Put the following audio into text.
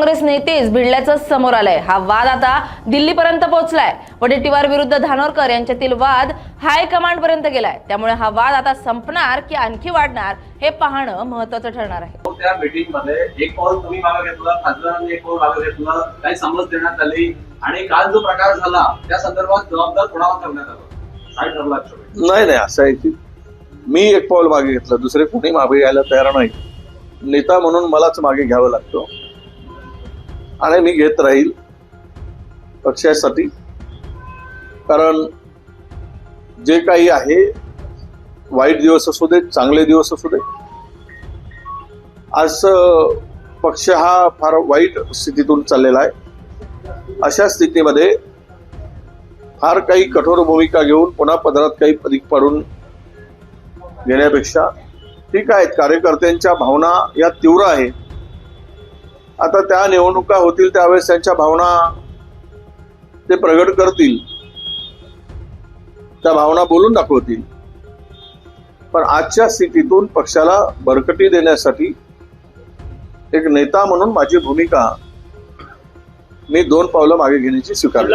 काँग्रेस नेतेच भिडल्याचं समोर आलंय. हा वाद आता दिल्लीपर्यंत पोहोचलाय. वडेट्टीवार विरुद्ध धानोरकर यांच्यातील वाद हायकमांड पर्यंत गेलाय. त्यामुळे हा वाद आता संपणार की आणखी वाढणार हे पाहणं महत्वाचं ठरणार आहे. त्या मीटिंगमध्ये एक पाऊल तुम्ही मागे घेतला खासदारांनी एक पाऊल मागे घेतलं काही समज देण्यात आली आणि काल जो प्रकार झाला त्या संदर्भात जबाबदार कोणावर करण्यात आलं? काय ठरलं? नाही नाही असं आहे की मी एक पाऊल मागे घेतलं दुसरे कोणी मागे घ्यायला तयार नाही. नेता म्हणून मलाच मागे घ्यावं लागतो. आणि मी घेत राहील पक्षासाठी. कारण जे काही आहे वाईट दिवस असू दे चांगले दिवस असू दे आज पक्ष हा फार वाईट स्थितीतून चाललेला आहे. अशा स्थितीमध्ये फार काही कठोर भूमिका घेऊन पुन्हा पदरात काही अधिक पाडून घेण्यापेक्षा ठीक आहेत कार्यकर्त्यांच्या भावना या तीव्र आहेत. आता त्या निवडणुका होतील त्यावेळेस त्यांच्या भावना ते प्रगट करतील. त्या भावना बोलून दाखवतील. पण आजच्या स्थितीतून पक्षाला बरकटी देण्यासाठी एक नेता म्हणून माझी भूमिका मी दोन पावलं मागे घेण्याची स्वीकारली